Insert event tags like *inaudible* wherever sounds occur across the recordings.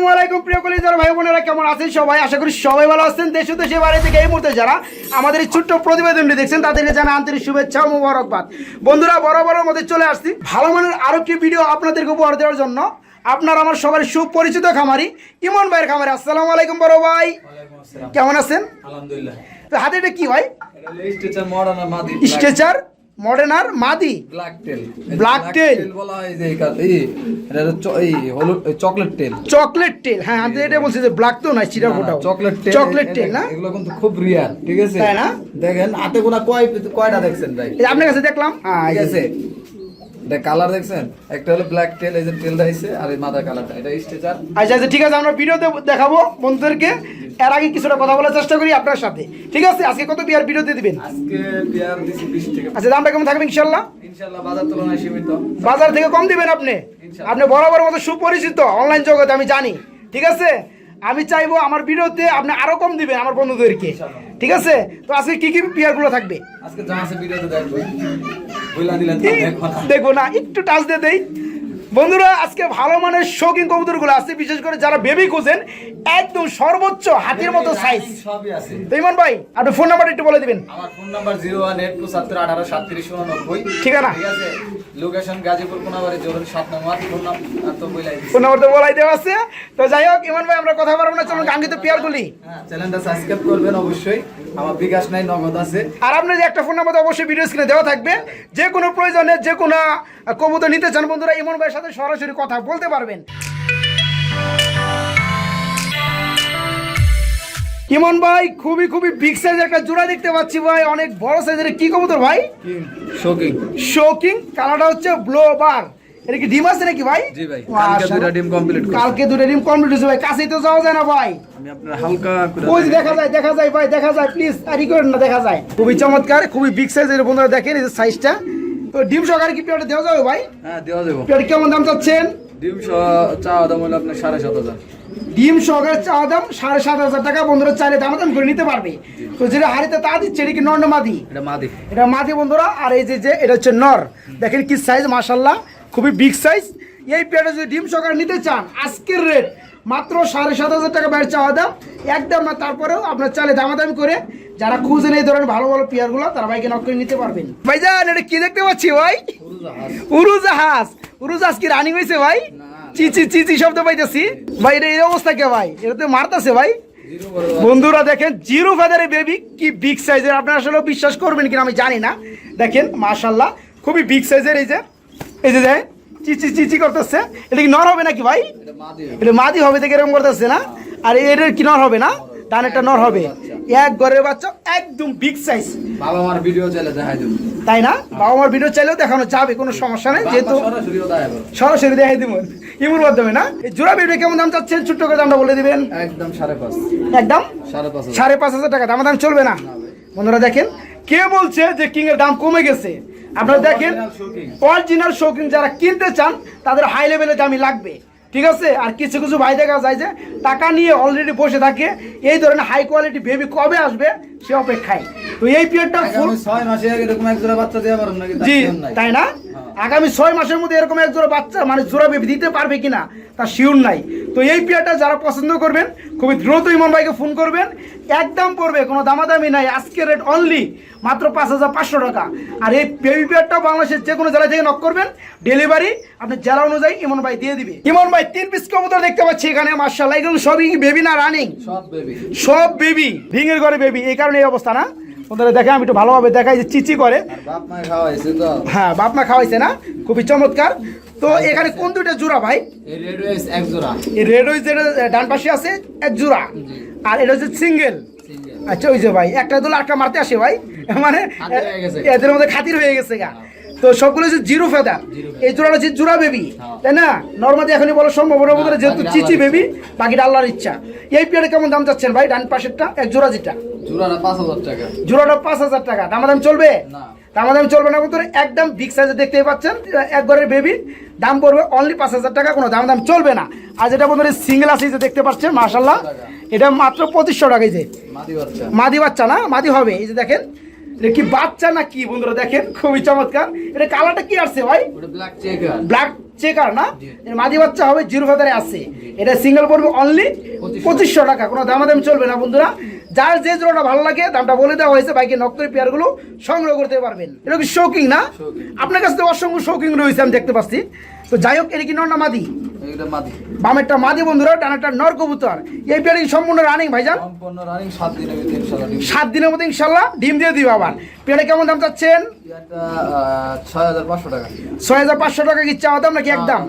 আসসালামু আলাইকুম প্রিয় কলিজার ভাই বোনেরা কেমন আছেন সবাই? আশা করি সবাই ভালো আছেন। দেশ দেশে বাইরে থেকে এই মুহূর্তে যারা আমাদের এই ছোট্ট প্রতিবেদনটি দেখছেন তাদেরকে জানা আন্তরিক শুভেচ্ছা ও মোবারকবাদ। বন্ধুরা বরাবরের মধ্যে চলে আসছি। ভালো মানের আরও একটি ভিডিও আপনাদেরকে উপহার দেওয়ার জন্য। আপনার আমার সবার সুপরিচিত খামারি ইমন ভাইয়ের খামারি। আসসালামু আলাইকুম বড় ভাই। কেমন আছেন? আলহামদুলিল্লাহ। তো হাতে এটা কি ভাই? স্ট্রেচার মডার্নার মাদি? Black tail Black tail? বলা হয় যে এই এই এটা এই হলুদ চকলেট টেল চকলেট টেল হ্যাঁ আমি এটা বলছি যে ব্ল্যাক তো নয় চিরা ফোটা চকলেট টেল চকলেট টেল না? এগুলো কিন্তু খুব রিয়ার ঠিক আছে? তাই না? দেখেন হাতে গোনা কয় কয়টা দেখছেন ভাই? আপনার কাছে দেখলাম। হ্যাঁ, ঠিক আছে? এটা কালার দেখছেন? একটা হলো ব্ল্যাক টেল এই যে টেলটা হইছে আর এই মাথা কালারটা এটা স্ট্রেচার আচ্ছা আচ্ছা ঠিক আছে আমরা ভিডিওতে দেখাবো বন্ধুদেরকে। এর আগে কিছুটা কথা বলার চেষ্টা করি আপনার সাথে। ঠিক আছে আজকে কত বিয়ার ভিডিওতে দিবেন? আজকে বিয়ার দিছি 20 থেকে আচ্ছা দামটা কেমন থাকবে ইনশাল্লাহ ইনশাআল্লাহ বাজার তুলনায় সীমিত। বাজার থেকে কম দিবেন আপনি? আপনি বরাবর মতো সুপরিচিত অনলাইন জগতে আমি জানি। ঠিক আছে? আমি চাইব আমার ভিডিওতে আপনি আরও কম দিবেন আমার বন্ধুদেরকে। ঠিক আছে? তো আজকে কি কি বিয়ারগুলো থাকবে? আজকে যা আছে ভিডিওতে দেখব। দেখব না। একটু টাচ দিয়ে দেই। বন্ধুরা আজকে ভালো মানের শৌখিন কবুতরগুলো আছে বিশেষ করে যারা বেবি খোঁজেন একদম সর্বোচ্চ হাতির মতো সাইজ সবই আছে। তো ইমন ভাই আপনি ফোন নাম্বার একটু বলে দিবেন। আমার phone number zero one eight two সত্তর আঠারো সাতত্রিশ উননব্বই। ঠিকানা? ঠিক আছে? লোকেশন গাজীপুর কোনাবাড়ি জোরন সাত নম্বর। ফোন নাম্বার তো দিচ্ছি। ফোন নাম্বার তো বলাই দেওয়া আছে। তো যাই হোক ইমন ভাই আমরা কথা বলব না চলুন কাঙ্ক্ষিত পেয়ারগুলি হ্যাঁ চ্যানেলটা সাবস্ক্রাইব করবেন অবশ্যই। আমার বিকাশ নাই নগদ আছে। আর আপনার যে একটা ফোন নাম্বার তো অবশ্যই ভিডিও স্ক্রিনে দেওয়া থাকবে। যে কোনো প্রয়োজনে যে কোনো কবুতর নিতে চান বন্ধুরা ইমন ভাইয়ের সাথে সরাসরি কথা বলতে পারবেন। ইমন ভাই খুবই খুবই বিগ সাইজের একটা জোড়া দেখতে পাচ্ছি ভাই। অনেক বড় সাইজের কি কবুতর ভাই? শোকিং শোকিং কালারটা হচ্ছে ব্লো বার এটা কি ডিম আছে নাকি ভাই? জি ভাই, কালকে দুইটা ডিম করছি। কালকে দুটো ডিম কমপ্লিট হয়েছে ভাই। কাছেই তো যাওয়া যায় না ভাই। আমি আপনার হালকা করে ওই দেখা যায় দেখা যায় ভাই দেখা যায়। প্লিজ আরি করেন না দেখা যায়। খুবই চমৎকার খুবই বিগ সাইজের বন্ধুরা দেখেন এই যে সাইজটা তো ডিম সহকারে কি পেয়ারটা দেওয়া যাবে ভাই? হ্যাঁ দেওয়া যাব। পেয়ার কেমন দাম চাচ্ছেন? ডিম সহ চাওয়া দাম হলো আপনার সাড়ে সাত হাজার। ডিম সহকারে চাওয়া দাম সাড়ে সাত হাজার টাকা। বন্ধুরা চাইলে দাম দাম করে নিতে পারবে। তো যেটা হাড়িতে তা দিচ্ছে এটা কি নর মাদি? এটা মাদি। এটা মাদি বন্ধুরা আর এই যে যে এটা হচ্ছে নর। দেখেন কি সাইজ মাশাল্লাহ খুবই বিগ সাইজ এই পেয়ারটা যদি ডিম সহকারে নিতে চান আজকের রেট মাত্র সাড়ে সাত হাজার টাকা বাইরে চাওয়া দাম। একদম না তারপরেও আপনার চালে দামাদামি করে যারা খুঁজেন এই ধরনের ভালো ভালো পেয়ারগুলো তারা ভাইকে নক করে নিতে পারবেন। ভাইজান এটা কি দেখতে পাচ্ছি ভাই? উড়োজাহাজ উড়োজাহাজ কি রানিং হয়েছে ভাই? চিচি চিচি শব্দ পাইতেছি। ভাই এটা এই অবস্থা কে ভাই? এটা তো মারতেছে ভাই। বন্ধুরা দেখেন জিরো ফেদারে বেবি কি বিগ সাইজের আপনারা আসলে বিশ্বাস করবেন কিনা আমি জানি না। দেখেন মাশাল্লাহ খুবই বিগ সাইজের এই যে। এই যে দেখেন চিচি চিচি করতেছে। এটা কি নর হবে নাকি ভাই? এটা মাদি হবে। দেখে এরকম করতেছে না? আর এটার কি নর হবে না? ডানেরটা নর হবে। এক ঘরের বাচ্চা একদম বিগ সাইজ বাবা আমার ভিডিও চাইলে দেখাই দেবো। তাই না? বাবা মার ভিডিও চাইলেও দেখানো যাবে কোনো সমস্যা নেই। যেহেতু সরাসরি দেখাই দিব। ইমুর মাধ্যমে না? এই জোড়া বেবি কেমন দাম চাচ্ছেন? ছোট্ট করে দামটা বলে দিবেন। একদম সাড়ে পাঁচ। একদম? সাড়ে পাঁচ হাজার। সাড়ে পাঁচ হাজার টাকা। দাম দাম চলবে না? বন্ধুরা দেখেন কে বলছে যে কিং এর দাম কমে গেছে? আপনারা দেখেন। অরিজিনাল শৌখিন যারা কিনতে চান তাদের হাই লেভেলে দামি লাগবে। ঠিক আছে? আর কিছু কিছু ভাই দেখা যায় যে টাকা নিয়ে অলরেডি বসে থাকে। এই ধরনের হাই কোয়ালিটি বেবি কবে আসবে সে অপেক্ষায়। তো এই পিরিয়ডটা ফুল ছয় মাসে এরকম এক জোড়া বাচ্চা দেওয়া পারেন নাকি? জি তাই না? আগামী ছয় মাসের মধ্যে এরকম এক জোড়া বাচ্চা মানে জোড়া বেবি দিতে পারবে কিনা তার শিওর নাই। তো এই পেয়ারটা যারা পছন্দ করবেন খুবই দ্রুত ইমন ভাইকে ফোন করবেন। একদম পড়বে কোনো দামাদামি নাই আজকের রেট অনলি মাত্র পাঁচ হাজার পাঁচশো টাকা। আর এই বেবি পেয়ারটাও বাংলাদেশের যে কোনো জেলা থেকে নক করবেন ডেলিভারি আপনি জেলা অনুযায়ী ইমন ভাই দিয়ে দিবে। ইমন ভাই তিন পিস কবুতর দেখতে পাচ্ছি এখানে মার্শাল্লাহ এগুলো সবই বেবি না রানিং সব বেবি সব বেবি রিংয়ের ঘরে বেবি এই কারণে এই অবস্থা না? ওদের দেখে আমি একটু ভালোভাবে দেখাই যে চিচি করে। হ্যাঁ বাপ মা খাওয়াইছে না খুবই চমৎকার। তো এখানে কোন দুইটা জোড়া ভাই? এই রেড ওয়েস যেটা ডান পাশে আছে এক জোড়া। আর এটা হচ্ছে সিঙ্গেল আচ্ছা ওই যে ভাই একটা দোলা একটা মারতে আসে ভাই। মানে হয়ে। এদের মধ্যে খাতির হয়ে গেছে গা। তো সবগুলো হচ্ছে জিরো ফেদার এই জোড়াটা হচ্ছে জোড়া বেবি হ্যাঁ। তাই না? নর্মালি এখনই বলো সম্ভব ওর মধ্যে যেহেতু বাকিটা চিচি বেবি বাকিটা আল্লাহর ইচ্ছা। এই পেয়ারে কেমন দাম চাচ্ছেন ভাই? ডান পাশেরটা এক জোড়া যেটা? জোড়াটা পাঁচ হাজার টাকা। জোড়াটা পাঁচ হাজার টাকা। দামাদাম চলবে? না। দামাদাম চলবে না বন্ধুরা একদম বিগ সাইজে দেখতেই পাচ্ছেন এক ঘরের বেবি দাম পড়বে অনলি পাঁচ হাজার টাকা কোনো দাম দাম চলবে না। আর যেটা বন্ধুরা সিঙ্গেল আছে যে দেখতে পাচ্ছেন মার্শাল্লাহ এটা মাত্র পঁচিশশো টাকা এই যে। মাদি বাচ্চা না? মাদি হবে এই যে দেখেন এটা কি বাচ্চা না কি বন্ধুরা দেখেন? খুবই চমৎকার। এটা কালারটা কি আসছে ভাই? ব্ল্যাক চেকার ব্ল্যাক চেকার না? মাদি বাচ্চা হবে জিরো ফেদারে আছে। এটা সিঙ্গেল পড়বে অনলি পঁচিশশো। টাকা। কোনো দামাদামি চলবে না বন্ধুরা। যার যে জোড়াটা ভালো লাগে দামটা বলে দেওয়া হয়েছে বাইকে নক করে পেয়ারগুলো সংগ্রহ করতে পারবেন। এটা কি শৌকিং না? আপনার কাছে অসংখ্য শৌকিং রয়েছে আমি দেখতে পাচ্ছি। তো যাই হোক এটা কি নর না মাদি? বামেরটা মাদি বন্ধুরা ডানারটা নর কবুতর। এই পেয়ারে সম্পূর্ণ রানিং ভাইজান। সম্পূর্ণ রানিং সাত দিনের ডিম মধ্যে ইনশাল্লাহ ডিম দিয়ে দিবে আবার। পেয়ারে কেমন দাম চাচ্ছেন? এটা ছয় হাজার পাঁচশো টাকা। ছয় হাজার পাঁচশো টাকা কি চাওয়া দাম নাকি একদম।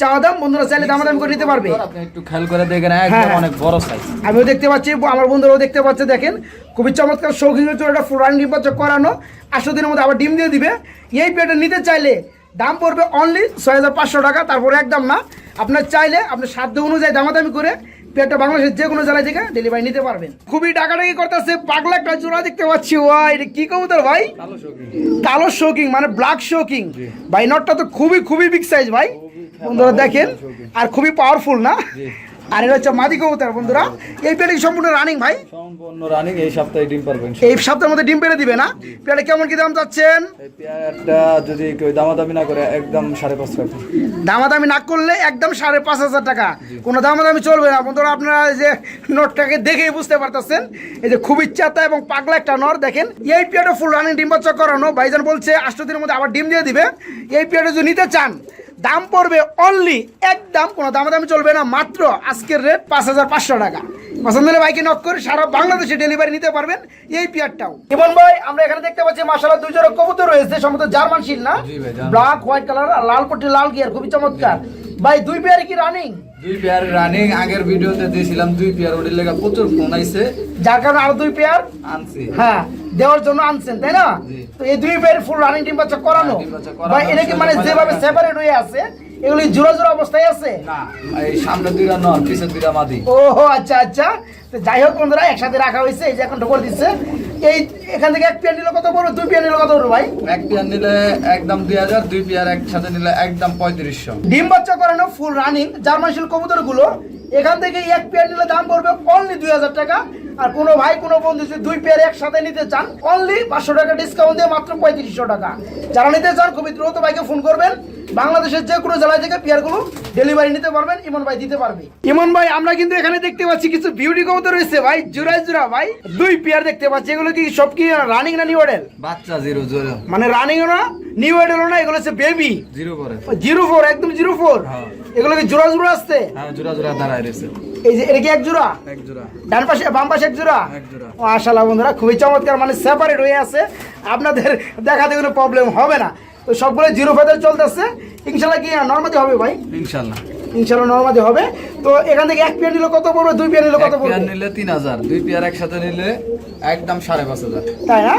চাওয়া দাম বন্ধুরা চাইলে দামাদামি করে নিতে পারবে। আপনি একটু খেয়াল করে দেখেন একদম হ্যাঁ। অনেক বড় সাইজ আমিও দেখতে পাচ্ছি আমার বন্ধুরাও দেখতে পাচ্ছে দেখেন। খুবই চমৎকার শৌখিন একটা ফুরান নির্বাচন করানো। আটশো দিনের মধ্যে আবার ডিম দিয়ে দিবে। এই পেটে নিতে চাইলে দাম পড়বে অনলি ছয় হাজার পাঁচশো টাকা তারপরে একদম না। আপনার চাইলে আপনার সাধ্য অনুযায়ী দামাদামি করে পেটটা বাংলাদেশের যে কোনো জেলায় থেকে ডেলিভারি নিতে পারবেন। খুবই ডাকাডাকি করতেছে পাগলা একটা জোড়া দেখতে পাচ্ছি। ওয়াই এটা কি কবুতর ভাই? কালো শোকিং মানে ব্ল্যাক শোকিং ভাই নটটা তো খুবই খুবই বিগ সাইজ ভাই। বন্ধুরা দেখেন আর খুবই পাওয়ারফুল না? আর এটা হচ্ছে মাদি কবুতর বন্ধুরা। এই কি সম্পূর্ণ রানিং ভাই? সম্পূর্ণ রানিং এই সপ্তাহে ডিম পারবেন এই সপ্তাহের মধ্যে ডিম পেড়ে দিবে না? পেয়ারে কেমন কি দাম চাচ্ছেন? এই পেয়ারটা যদি কেউ দামাদামি না করে একদম সাড়ে পাঁচশো টাকা। দামাদামি না করলে একদম সাড়ে পাঁচ হাজার টাকা। কোনো দামাদামি চলবে না। বন্ধুরা আপনারা এই যে নোটটাকে দেখেই বুঝতে পারতেছেন। এই যে খুব ইচ্ছাতা এবং পাগলা একটা নর দেখেন। এই পিয়াটা ফুল রানিং ডিম বাচ্চা করানো। ভাইজান বলছে আষ্ট দিনের মধ্যে আবার ডিম দিয়ে দিবে। এই পিয়াটা যদি নিতে চান দাম পড়বে অনলি একদম কোনো দামে দামে চলবে না মাত্র আজকের রেট পাঁচ হাজার পাঁচশো টাকা। পছন্দ হলে বাইকে নক করে সারা বাংলাদেশে ডেলিভারি নিতে পারবেন এই পিয়ারটাও ইমন ভাই আমরা এখানে দেখতে পাচ্ছি মাসালা দুই জোড়া কবুতর রয়েছে সম্ভবত জার্মান শিল না? জি ভাই, জার্মান। ব্ল্যাক হোয়াইট কালার আর লাল পট্টি লাল গিয়ার খুবই চমৎকার। ভাই দুই পেয়ারে কি রানিং দুই পেয়ার রানিং আগের ভিডিওতে দিয়েছিলাম দুই পেয়ার ওটির লেগে প্রচুর ফোন আইছে। যার কারণে আরও দুই পেয়ার আনছি। হ্যাঁ দেওয়ার জন্য আনছেন তাই না? তো এই দুই পেয়ার ফুল রানিং টিম বাচ্চা করানো? ডিম বাচ্চা করানো, এটা কি মানে যেভাবে সেপারেট হয়ে আছে এগুলি জোড়া জোড়া অবস্থায় আছে? না এই সামনে দুইটা নর পিছের দুইটা মাদি। ও আচ্ছা আচ্ছা। তো যাই হোক বন্ধুরা একসাথে রাখা হয়েছে এই যে এখন ঢোকর দিচ্ছে। এই এখান থেকে এক পেয়ার নিলে কত পড়বে? দুই পেয়ার নিলে কত পড়বে ভাই? এক পেয়ার নিলে একদম দুই হাজার দুই পেয়ার একসাথে নিলে একদম পঁয়ত্রিশশো। ডিম বাচ্চা করানো ফুল রানিং জার্মান শিল কবুতরগুলো এখান থেকে এক পেয়ার নিলে দাম পড়বে অনলি দুই হাজার টাকা। আর কোনো ভাই কোনো বন্ধু যদি দুই পেয়ার একসাথে নিতে চান অনলি পাঁচশো টাকা ডিসকাউন্ট দিয়ে মাত্র পঁয়ত্রিশশো টাকা। যারা নিতে চান খুবই দ্রুত ভাইকে ফোন করবেন। বাংলাদেশের যে কোনো জেলা থেকে পেয়ারগুলো ডেলিভারি নিতে পারবেন ইমন ভাই দিতে পারবে। ইমন ভাই আমরা কিন্তু এখানে দেখতে পাচ্ছি কিছু বিউটি কবুতর রয়েছে ভাই জোড়ায় জোড়া ভাই। দুই পেয়ার দেখতে পাচ্ছি এগুলো কি সব কি রানিং না নিউ মডেল বাচ্চা জিরো জিরো মানে রানিং না নিউ মডেল না এগুলো হচ্ছে বেবি জিরো করে জিরো ফোর একদম জিরো ফোর হ্যাঁ। এগুলো কি জোড়া জোড়া আসছে? হ্যাঁ জোড়া জোড়া দাঁড়ায় রয়েছে। এই যে এটা কি এক জোড়া? এক জোড়া। ডান পাশে বাম পাশে এক জোড়া? এক জোড়া। ও আশালা বন্ধুরা খুবই চমৎকার মানে সেপারেট হয়ে আছে। আপনাদের দেখাতে কোনো প্রবলেম হবে না। সবগুলো জিরো ফেদার চলতেছে। ইনশাল্লাহ কি নর্মালি হবে ভাই? ইনশাল্লাহ ইনশাল্লাহ নর্মালি হবে। তো এখান থেকে এক পেয়ার নিলে কত পড়বে? দুই পেয়ার নিলে কত পেয়ার পড়বে? নিলে তিন হাজার। দুই পেয়ার একসাথে নিলে একদম সাড়ে পাঁচ হাজার। তাই না?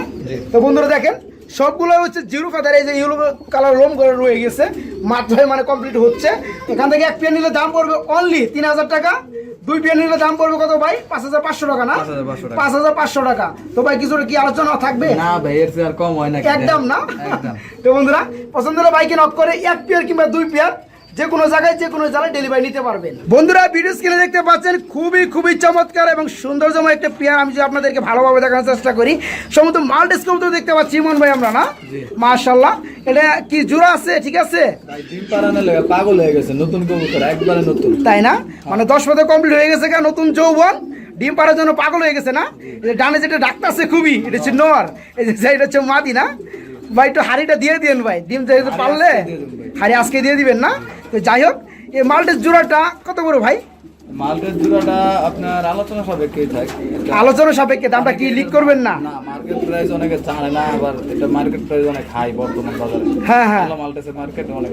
তো বন্ধুরা দেখেন সবগুলো হচ্ছে জিরো ফেদার এই যে ইউলো কালার লোম করে রয়ে গেছে। মাত্র মানে কমপ্লিট হচ্ছে। এখান থেকে এক পেয়ার নিলে দাম পড়বে অনলি তিন হাজার টাকা। দুই পেয়ার নিলে দাম পড়বে কত ভাই? পাঁচ হাজার পাঁচশো টাকা না? পাঁচ হাজার পাঁচশো টাকা। তো ভাই কিছু কি আলোচনা থাকবে? না ভাই এর চেয়ে আর কম হয় না একদম না? *laughs* তো বন্ধুরা পছন্দ হলে বাইকে নক করে এক পেয়ার কিংবা দুই পেয়ার। যে কোনো জায়গায় যে কোনো জায়গায় ডেলিভারি নিতে পারবেন। বন্ধুরা ভিডিও স্ক্রিনে দেখতে পাচ্ছেন খুবই খুবই চমৎকার এবং সৌন্দর্যময় একটা পেয়ার। আমি যদি আপনাদেরকে ভালোভাবে দেখানোর চেষ্টা করি সমস্ত মাল ডিসকাউন্ট তো দেখতে পাচ্ছি ইমন ভাই আমরা না। মাশাল্লাহ এটা কি জোড়া আছে? ঠিক আছে? পাগল হয়ে গেছে নতুন কবুতর একবারে নতুন। তাই না? মানে দশ পদে কমপ্লিট হয়ে গেছে কেন নতুন যৌবন। ডিম পাড়ার জন্য পাগল হয়ে গেছে না? এই যে ডানে যেটা ডাক্তার আছে খুবই এটা হচ্ছে নর। এই যে এটা হচ্ছে মাদি না? ভাই একটু হাড়িটা দিয়ে দিন ভাই। ডিম যেহেতু পারলে। হাড়ি আজকে দিয়ে দিবেন না? তো যাই হোক এই মালটের জোড়াটা কত করে ভাই? মালটের জোড়াটা আপনার আলোচনা সাপেক্ষেই থাকে। আলোচনা সাপেক্ষে দামটা কি লিক করবেন না? না মার্কেট প্রাইস অনেকে জানে না আবার এটা মার্কেট প্রাইস অনেক হাই বর্তমান বাজারে। হ্যাঁ হ্যাঁ। মালটেসের মার্কেট অনেক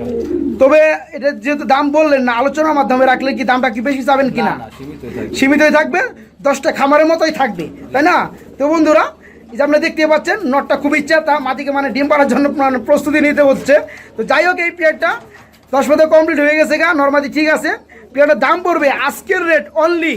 তবে এটা যেহেতু দাম বললেন না আলোচনার মাধ্যমে রাখলে কি দামটা কি বেশি চাবেন না কিনা? না সীমিতই থাকে সীমিতই থাকবে দশটা খামারের মতোই থাকবে তাই না? তো বন্ধুরা এই যে আপনারা দেখতে পাচ্ছেন নটটা খুব ইচ্ছা তা মাটিকে মানে ডিম পাড়ার জন্য মানে প্রস্তুতি নিতে হচ্ছে। তো যাই হোক এই পেয়ারটা দশ মতো কমপ্লিট হয়ে গেছে গা নর্মালি ঠিক আছে। পেয়ারটার দাম পড়বে আজকের রেট অনলি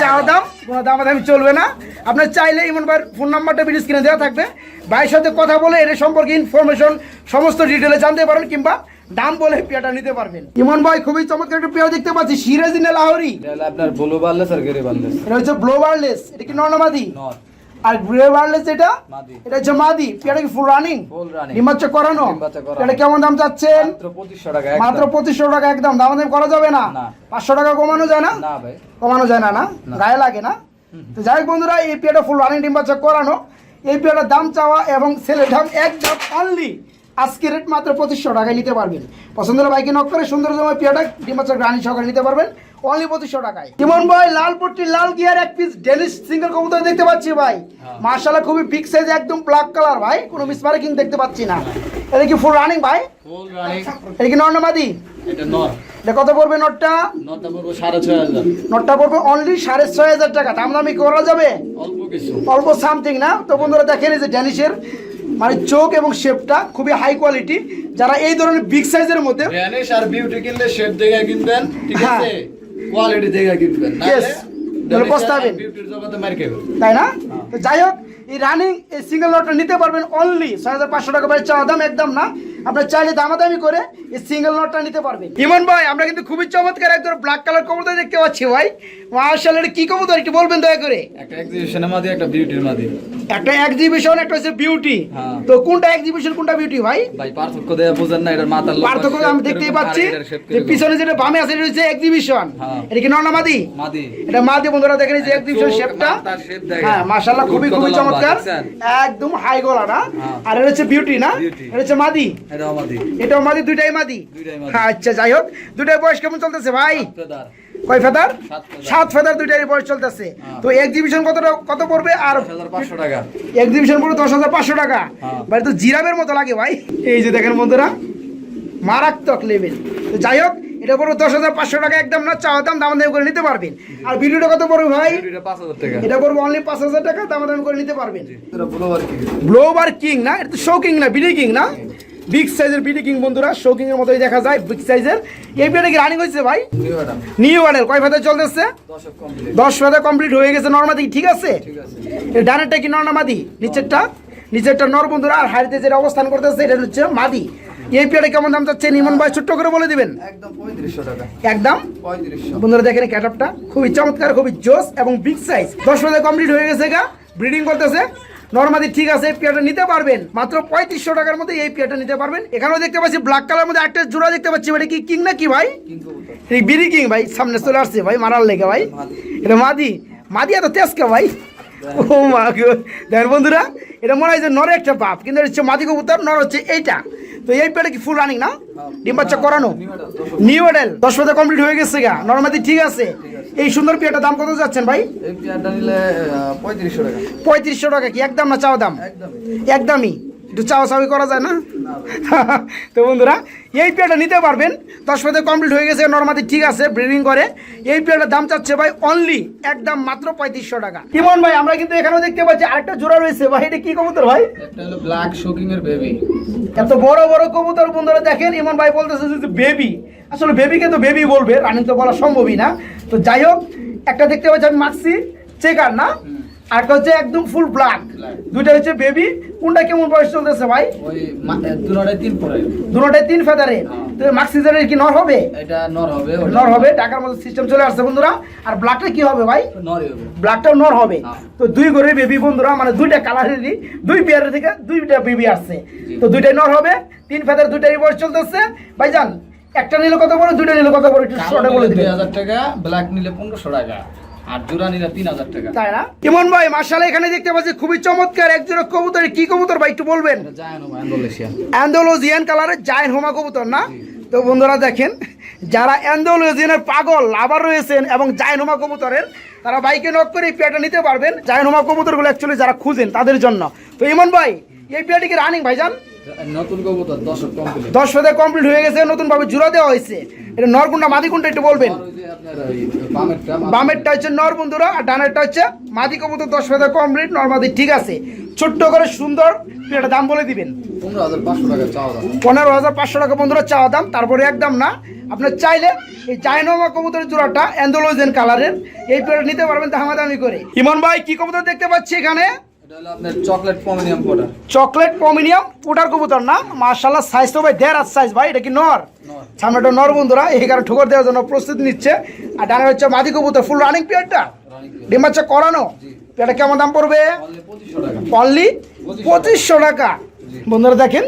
চা দাম? কোনো দাম দামি চলবে না। আপনার চাইলে ইমন ভাইয়ের ফোন নাম্বারটা ভিডিও স্ক্রিনে দেওয়া থাকবে। ভাইয়ের সাথে কথা বলে এর সম্পর্কে ইনফরমেশন সমস্ত ডিটেলে জানতে পারেন কিংবা দাম বলে পেয়ারটা নিতে পারবেন। ইমন ভাই খুবই চমৎকার একটা পেয়ার দেখতে পাচ্ছি সিরাজি না লাহরি। এটা আপনার বলু বাড়লে স্যার গেরে বান্ধে এটা হচ্ছে ব্লোবারলেস এটা কি নর্নামাদি নর। আর গ্রে ওয়ারলেস এটা এটা হচ্ছে মাদি। পেয়ারটা কি ফুল রানিং Full running। ডিম বাচ্চা করানো। এটা কেমন দাম চাচ্ছেন? মাত্র পঁচিশশো টাকা একদম। দাম দাম করা যাবে না। পাঁচশো টাকা কমানো যায় না? কমানো যায় না না। গায়ে লাগে না? তো যাই হোক বন্ধুরা এই পেয়ারটা ফুল রানিং ডিম করানো। এই পেয়ারটার দাম চাওয়া এবং ছেলের দাম একদম অনলি আজকে রেট মাত্র পঁচিশশো টাকায় নিতে পারবেন। পছন্দ হলে বাইকে নক করে সুন্দর জমা পেয়ারটা ডিম বাচ্চা রানি সহকারে নিতে পারবেন। অনলি পঁচিশশো টাকায়। ইমন ভাই লাল পট্টি লাল গিয়ার এক পিস ডেনিশ সিঙ্গেল কবুতর দেখতে পাচ্ছি ভাই। হ্যাঁ। মার্শাল্লাহ খুবই বিগ সাইজ একদম ব্ল্যাক কালার ভাই। কোনো মিস কিং দেখতে পাচ্ছি না। এটা কি ফুল রানিং ভাই? এটা কি নর্নামাদি এটা কত পড়বে নটটা সাড়ে ছয় নটটা পড়বে অনলি সাড়ে ছয় হাজার টাকা। দাম দামি করা যাবে? অল্প সামথিং না? তো বন্ধুরা দেখেন এই যে ড্যানিশের মানে চোখ এবং শেপটা খুবই হাই কোয়ালিটি যারা এই ধরনের বিগ সাইজের মধ্যে আর বিউটি কিনলে শেপ দেখে কিনবেন ঠিক হ্যাঁ। আছে? কোয়ালিটি দেখে কিনবেন পস্তাবেন। তাই না? তো যাই হোক এই রানিং এই সিঙ্গেল লটটা নিতে পারবেন অনলি ছয় হাজার পাঁচশো টাকা চাওয়া দাম একদম না। আপনার চাইলে দামাদামি করে এই সিঙ্গেল লটটা নিতে পারবেন। ইমন ভাই আমরা কিন্তু খুবই চমৎকার একদম ব্ল্যাক কালার কবুতর দেখতে পাচ্ছি ভাই। মার্শাল কি কবুতর একটু বলবেন দয়া করে? একটা এক্সিবিশনের একটা বিউটির মাঝে একটা এক্সিবিশন একটা হচ্ছে বিউটি হ্যাঁ। তো কোনটা এক্সিবিশন কোনটা বিউটি ভাই? ভাই পার্থক্য দেয়া বুঝেন না এটার মাথার পার্থক্য আমি দেখতেই পাচ্ছি যে পিছনে যেটা বামে আছে এটা হচ্ছে এক্সিবিশন হ্যাঁ। এটা কি নর্নামাদি মাদি? মাদি। এটা মাদি বন্ধুরা দেখেন এই যে এক্সিবিশন শেপটা। হ্যাঁ মাশাআল্লাহ খুবই খুবই চমৎকার। একদম হাই গলা না। আর এটা হচ্ছে বিউটি না। এটা হচ্ছে মাদি? এটাও মাদি। এটাও মাদি দুইটাই মাদি? আচ্ছা যাই হোক দুইটাই বয়স কেমন চলতেছে ভাই? কয় ফেদার? সাত ফেদার। দুইটাই বয়স চলতেছে। হ্যাঁ। তো এক্সিবিশন কতটা কত পড়বে? আর টাকা। এক্সিবিশন পড়বে দশ হাজার পাঁচশো টাকা। ভাই তো জিরাবের মতো লাগে ভাই। এই যে দেখেন বন্ধুরা মারাত্মক লেভেল তো যাই হোক এটা পড়বে দশ হাজার পাঁচশো টাকা একদম না চাওয়া দাম দাম দাম করে নিতে পারবেন। আর ভিডিওটা কত পড়বে ভাই? এটা পড়বে অনলি পাঁচ হাজার টাকা দাম দাম করে নিতে পারবেন। ব্লোবার কিং না? এটা তো শো কিং না বিডি কিং না? বিগ সাইজের বিডি কিং বন্ধুরা এর মতোই দেখা যায় বিগ সাইজের এই পেটে কি রানিং হয়েছে ভাই? নিউ মডেল কয় ফেদার চলতেছে? দশ ফেদার কমপ্লিট হয়ে গেছে নর্মাদি ঠিক আছে? ঠিক আছে। এর ডানেরটা কি নর মাদি? নিচেরটা? নিচেরটা নর বন্ধুরা আর হাড়িতে যেটা অবস্থান করতেছে এটা হচ্ছে মাদি। এই পেয়ারে কেমন দাম চাচ্ছে নিমন ভাই ছোট্ট করে বলে দিবেন? একদম পঁয়ত্রিশশো টাকা। একদম? বন্ধুরা দেখেন ক্যাটআপটা খুবই চমৎকার খুবই জোস এবং বিগ সাইজ দশ ফেদার কমপ্লিট হয়ে গেছে গা ব্রিডিং করতেছে। নর্মাদি ঠিক আছে এই পেয়ারটা নিতে পারবেন। মাত্র পঁয়ত্রিশশো টাকার মধ্যে এই পেয়ারটা নিতে পারবেন। এখানেও দেখতে পাচ্ছি ব্ল্যাক কালার মধ্যে একটা জোড়া দেখতে পাচ্ছি এটা কি কিং না কি ভাই বিরি বিডি কিং ভাই? সামনে চলে আসছে ভাই মারার লেগে ভাই। এটা মাদি। মাদি এত তেজকে ভাই। ও মা। দেখেন বন্ধুরা এটা মনে হয় যে নরে একটা বাপ কিন্তু হচ্ছে মাদি কবুতর নর হচ্ছে এইটা। তো এই পেটে কি ফুল রানিং না? ডিম বাচ্চা করানো? নিউ মডেল দশ পাতা কমপ্লিট হয়ে গেছে গা। নর্মাদি ঠিক আছে। এই সুন্দর পেয়ারটার দাম কত যাচ্ছেন ভাই? পঁয়ত্রিশশো টাকা। পঁয়ত্রিশশো টাকা কি? একদম না চাওয়া দাম? একদমই। একটু চাওয়া চাওয়ি করা যায় না? *laughs* তো বন্ধুরা এই পেয়ারটা নিতে পারবেন। দশ পাতে কমপ্লিট হয়ে গেছে নর্মাদি ঠিক আছে ব্রিডিং করে। এই পেয়ারটার দাম চাচ্ছে ভাই অনলি একদম মাত্র পঁয়ত্রিশশো টাকা। ইমন ভাই আমরা কিন্তু এখানেও দেখতে পাচ্ছি আরেকটা জোড়া রয়েছে। ভাই এটা কি কবুতর ভাই? হলো ব্ল্যাক শোকিং এর বেবি এত বড় বড় কবুতর বন্ধুরা দেখেন ইমন ভাই বলতেছে যে বেবি আসলে বেবিকে তো বেবি বলবে রানিং তো বলা সম্ভবই না। তো যাই হোক একটা দেখতে পাচ্ছি আমি মাক্সি চেকার না? আর একটা হচ্ছে একদম ফুল ব্ল্যাক দুইটা হচ্ছে বেবি কোনটা কেমন বয়স চলতেছে ভাই? দুটাই তিন ফেদারে হ্যাঁ। তো মাক্সিজারের কি নর হবে? এটা নর হবে নর হবে টাকার মতো সিস্টেম চলে আসছে বন্ধুরা। আর ব্ল্যাকটা কি হবে ভাই? ব্ল্যাকটাও নর হবে। হ্যাঁ। তো দুই করে বেবি বন্ধুরা মানে দুইটা কালারেরই দুই পেয়ারের থেকে দুইটা বেবি আসছে। তো দুইটাই নর হবে তিন ফেদার দুইটাই বয়স চলতেছে। ভাইজান একটা নিলে কত বড় দুইটা নিলে কত বড় একটু শর্টে বলে দিবেন। হাজার টাকা ব্ল্যাক নিলে পনেরোশো টাকা। আর জোড়া নিলে তিন হাজার টাকা। তাই না? ইমন ভাই মার্শাল এখানে দেখতে পাচ্ছি খুবই চমৎকার। কবুতর কি কবুতর ভাই একটু বলবেন? অ্যান্ডোলোজিয়ান কালারের হোমা কবুতর না? তো বন্ধুরা দেখেন যারা অ্যান্ডোলোজিয়ানের পাগল লাভার রয়েছেন এবং জায়েন্ট হোমা কবুতরের তারা বাইকে নক করে এই পেয়ারটা নিতে পারবেন। জায়েন্ট হোমা কবুতরগুলো অ্যাকচুয়ালি যারা খুঁজেন তাদের জন্য। তো ইমন ভাই এই পেয়ারটি কি রানিং ভাইজান? নতুন কবুতর দশ ফেদে কমপ্লিট হয়ে গেছে নতুনভাবে জোড়া দেওয়া হয়েছে। এটা নরকুন্ডা মাদিকুন্ডা একটু বলবেন। বামেরটা হচ্ছে নর বন্ধুরা আর ডানেরটা হচ্ছে মাদি কবুতর। দশ ফেদে কমপ্লিট নর্মাদি ঠিক আছে। ছোট্ট করে সুন্দর পেয়ারটা দাম বলে দিবেন। পনেরো হাজার পাঁচশো টাকা বন্ধুরা চাওয়া দাম তারপরে একদম না। আপনার চাইলে এই চাইনোমা কবুতরের জোড়াটা অ্যান্ডোলোজেন কালারের এই পেয়ারটা নিতে পারবেন দামাদামি করে। ইমন ভাই কি কবুতর দেখতে পাচ্ছি এখানে? Chocolate Pomeranian pouter chocolate Pomeranian pouter কবুতর না? মার্শাল্লাহ সাইজ তো ভাই দেড় হাত সাইজ ভাই এটা কি নর। সামনেটা নর বন্ধুরা এই কারণে ঠোকর দেওয়ার জন্য প্রস্তুতি নিচ্ছে। আর ডানে হচ্ছে মাদি কবুতর ফুল রানিং পেয়ারটা ডিম বাচ্চা করানো? এটা কেমন দাম পড়বে? অনলি পঁচিশশো টাকা। বন্ধুরা দেখেন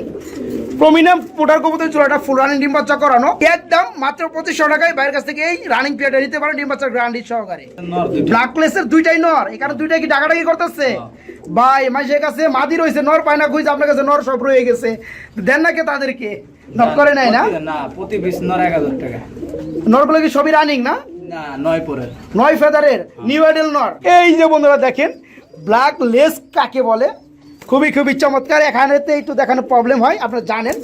প্রমিনাম পোটার কবুতর চুলাটা ফুল রানিং ডিম বাচ্চা করানো। একদম মাত্র পঁচিশশো টাকায়। বাইরের কাছ থেকে এই রানিং পিরিয়ডে নিতে পারেন ডিম বাচ্চার গ্রান্ডি সহকারে। ব্ল্যাক প্লেসের দুইটাই নর। এখানে দুইটাই কি ডাকাডাকি করতেছে? ভাই মাসের কাছে মাদি রয়েছে নর পায় না খুঁজে আপনার কাছে নর সব রয়ে গেছে। দেন না কে তাদেরকে? নক করে নাই না? না প্রতি পিস নর এক হাজার টাকা। নরগুলো কি সবই রানিং না? নয় পরে নয় ফেদারের নিউ আইডেল নর। এই যে বন্ধুরা দেখেন ব্ল্যাক লেস কাকে বলে? খুবই খুবই চমৎকার। এখানেতে একটু দেখানো প্রবলেম হয় আপনারা জানেন।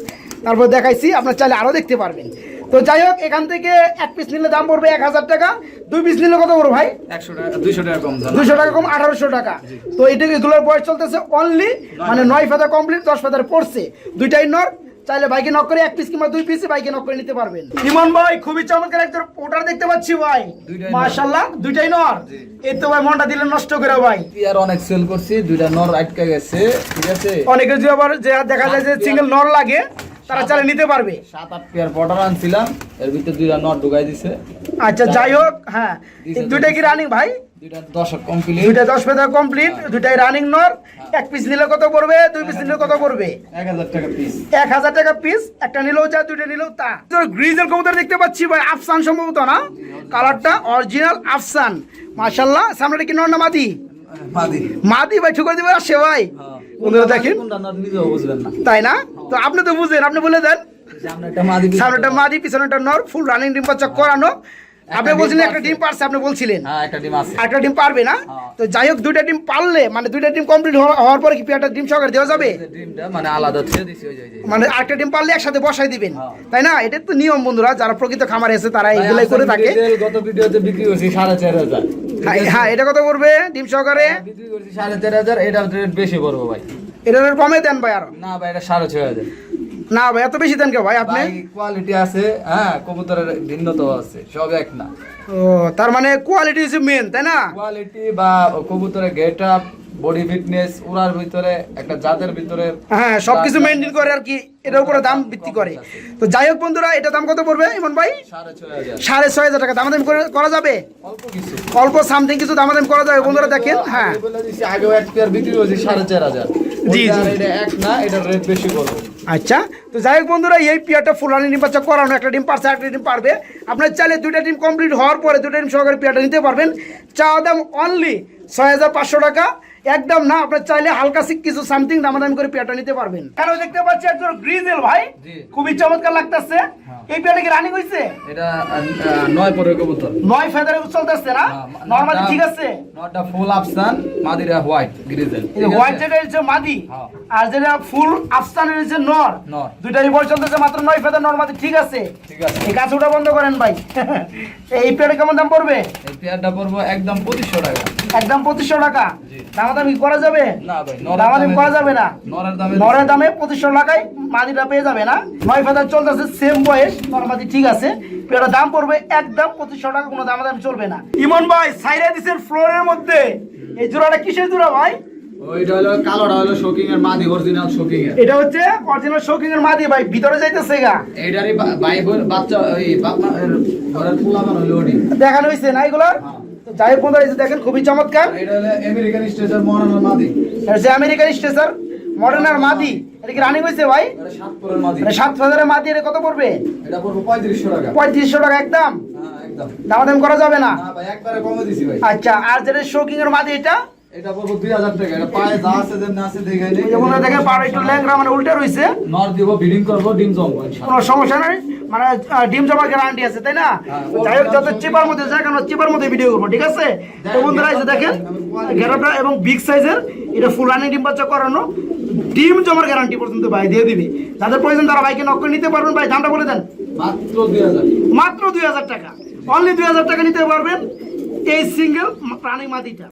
তারপর দেখাইছি আপনার চাইলে আরও দেখতে পারবেন। তো যাই হোক এখান থেকে এক পিস নিলে দাম পড়বে এক হাজার টাকা দুই পিস নিলে কত পড়বে ভাই? টাকা দুইশো টাকা কম দাম। দুশো টাকা কম আঠারোশো টাকা। তো এটা এগুলোর বয়স চলতেছে? অনলি মানে নয় ফেদা কমপ্লিট দশ ফেদার পড়ছে। দুইটাই নর চাইলে বাইকে নক করে এক পিস কিংবা দুই পিসে বাইকে নক করে নিতে পারবেন। ইমন ভাই খুবই চমৎকার একজন ওটার দেখতে পাচ্ছি ভাই। দুইটাই নর। মাশাল্লাহ দুইটাই নর। এই তো ভাই মনটা দিলে নষ্ট করে ভাই। আর অনেক সেল করছি দুইটা নর আটকে গেছে ঠিক আছে? অনেকে যে আবার যে দেখা যায় যে সিঙ্গেল নর লাগে তারা চালে নিতে পারবে। সাত আট পেয়ার আনছিলাম এর ভিতরে দুইটা নট ঢুকাই দিছে। আচ্ছা যাই হোক হ্যাঁ। দুইটা কি রানিং ভাই? দুইটা দশক কমপ্লিট দুইটা দশ কমপ্লিট দুইটাই রানিং নর এক পিস নিলে কত পড়বে? দুই পিস নিলে কত পড়বে? এক হাজার টাকা পিস এক হাজার টাকা পিস একটা নিলেও যা দুইটা নিলেও তা। তোর গ্রিজের কবুতর দেখতে পাচ্ছি ভাই আফসান সম্ভবত না? কালারটা অরিজিনাল আফসান। মাশাল্লাহ সামনেটা কি নর না মাদি? মাদি। মাদি ভাই ঠুকর দিবে আসে ভাই। বন্ধুরা দেখেন। না। তাই না? তো আপনি তো বুঝেন আপনি বলে দেন। সামনে একটা মাদি সামনেটা মাদি পিছনেটা নর ফুল রানিং ডিম বাচ্চা করানো। আপনি বলছিলেন একটা ডিম পারছে আপনি বলছিলেন। হ্যাঁ একটা ডিম আছে। একটা ডিম পারবে না? হ্যাঁ। তো যাই হোক দুইটা ডিম পারলে মানে দুইটা ডিম কমপ্লিট হওয়ার পরে কি একটা ডিম সহকারে দেওয়া যাবে? ডিমটা মানে আলাদা ছেড়ে দিছি ওই। মানে আরেকটা ডিম পারলে একসাথে বসাই দিবেন। হ্যাঁ। তাই না? এটা তো নিয়ম বন্ধুরা যারা প্রকৃত খামারে আছে তারা এগুলাই করে থাকে। গত ভিডিওতে বিক্রি চার হাজার। হ্যাঁ, এটা কত করবে ডিম সহকারে? বিক্রি করছি সাড়ে চার হাজার এটার রেট বেশি পড়ব ভাই। এটা রেট কমে দেন ভাই আরও। না ভাই এটা সাড়ে ছয় হাজার। না ভাই এত বেশি দেন কে ভাই আপনি? কোয়ালিটি আছে হ্যাঁ কবুতরের ভিন্নতা আছে সব এক না। ও তার মানে কোয়ালিটি ইজ মেন তাই না? কোয়ালিটি বা কবুতরের গেট আপ বডি ফিটনেস ওরার ভিতরে একটা জাতের ভিতরে হ্যাঁ সবকিছু মেনটেন করে আর কি এটার উপরে দাম ভিত্তি করে। তো যাই হোক বন্ধুরা এটা দাম কত পড়বে ইমন ভাই? সাড়ে ছয় হাজার। টাকা। দামাদামি করে করা যাবে? অল্প সামথিং কিছু দামাদামি করা যাবে বন্ধুরা দেখেন হ্যাঁ। আমি বলে দিছি, আগেও এক পেয়ার বিক্রি করছি সাড়ে চার হাজার। জি, জি। এক না এটার রেট বেশি করব। আচ্ছা তো যাই হোক বন্ধুরা এই পিয়ারটা ফুলানি ডিম বাচ্চা করানো একটা ডিম পারছে একটা ডিম পারবে। আপনার চাইলে দুইটা ডিম কমপ্লিট হওয়ার পরে দুইটা ডিম সহকারে পিয়ারটা নিতে পারবেন। চা দাম অনলি ছয় হাজার পাঁচশো টাকা। একদম না আপনার চাইলে হালকা কিছু সামথিং দামাদামি করে পিয়ারটা নিতে পারবেন। কেন দেখতে পাচ্ছি একজন গ্রিজেল ভাই খুবই চমৎকার লাগতেছে। এই পিয়ারটা কি রানিং হয়েছে এটা নয় পরে কবুতর। নয় ফেদারে চলতেছে না? নর্মালি ঠিক আছে? নটা ফুল আফসান মাদিরা হোয়াইট গ্রিজেল হোয়াইট যেটা হচ্ছে মাদি হ্যাঁ। আর যেটা ফুল হচ্ছে নর। দুইটারই বয়স চলতেছে মাত্র নয় ফেদার নর মাদি ঠিক আছে? ঠিক আছে। এই বন্ধ করেন ভাই। এই কেমন দাম পড়বে? এই পেয়ারটা পড়ব একদম পঁচিশশো টাকা। একদম পঁচিশশো টাকা। দামাদামি করা যাবে? না ভাই দামাদামি করা যাবে না? নরের দামে পঁচিশশো টাকায় মাদিটা পেয়ে যাবে না? নয় ফেদার চলতেছে সেম বয়স নর্মাদি ঠিক আছে পেয়ারের দাম পড়বে একদম পঁচিশশো টাকা কোনো দামাদামি চলবে না। ইমন ভাই সাইরা দিছেন ফ্লোরের মধ্যে। এই জোড়াটা কিসের জোড়া ভাই? ওইটা হলো কালোটা হলো শোকিং এর মাদি অরিজিনাল শোকিং এর। এটা হচ্ছে অরিজিনাল শৌকিং এর মাদি ভাই ভিতরে যাইতেছে গা। এইটারই ভাই বাচ্চা ওই বাপ মা এর ঘরের হলো দেখানো হয়েছে না এগুলোর? বন্ধুরা এই যে দেখেন খুবই চমৎকার। এটা হলো আমেরিকান মাদি। এটা হচ্ছে আমেরিকান স্টেসার মডার্নার মাদি। এটা কি রানিং হয়েছে ভাই? সাত পরের মাদি। এটা হাজারের মাদি এটা কত পড়বে? এটা পড়ব পঁয়ত্রিশশো টাকা। পঁয়ত্রিশশো টাকা একদম? হ্যাঁ দামাদাম করা যাবে না? না একবারে কমে দিছি ভাই। আচ্ছা আর যেটা শৌকিং এর মাদি এটা? এটা পড়ব দুই হাজার টাকা। এটা পায়ে যা আছে যে না আছে দেখে নেই এই যে বন্ধুরা দেখেন পাড়া একটু ল্যাংরা মানে উল্টে রয়েছে নর দিব ব্রিডিং করব ডিম জমবো কোনো সমস্যা নেই? মানে ডিম জমার গ্যারান্টি আছে তাই না? যাই হোক যত চিপার মধ্যে যায় আমরা চিপার মধ্যে ভিডিও করব ঠিক আছে? তো বন্ধুরা এই যে দেখেন গ্যারাপটা এবং বিগ সাইজের এটা ফুল রানিং ডিম বাচ্চা করানো ডিম জমার গ্যারান্টি পর্যন্ত ভাই দিয়ে দিবে। যাদের প্রয়োজন তারা ভাইকে নক করে নিতে পারবেন। ভাই দামটা বলে দেন। মাত্র দুই হাজার। টাকা। অনলি দুই হাজার টাকা নিতে পারবেন এই সিঙ্গেল প্রাণী মাদিটা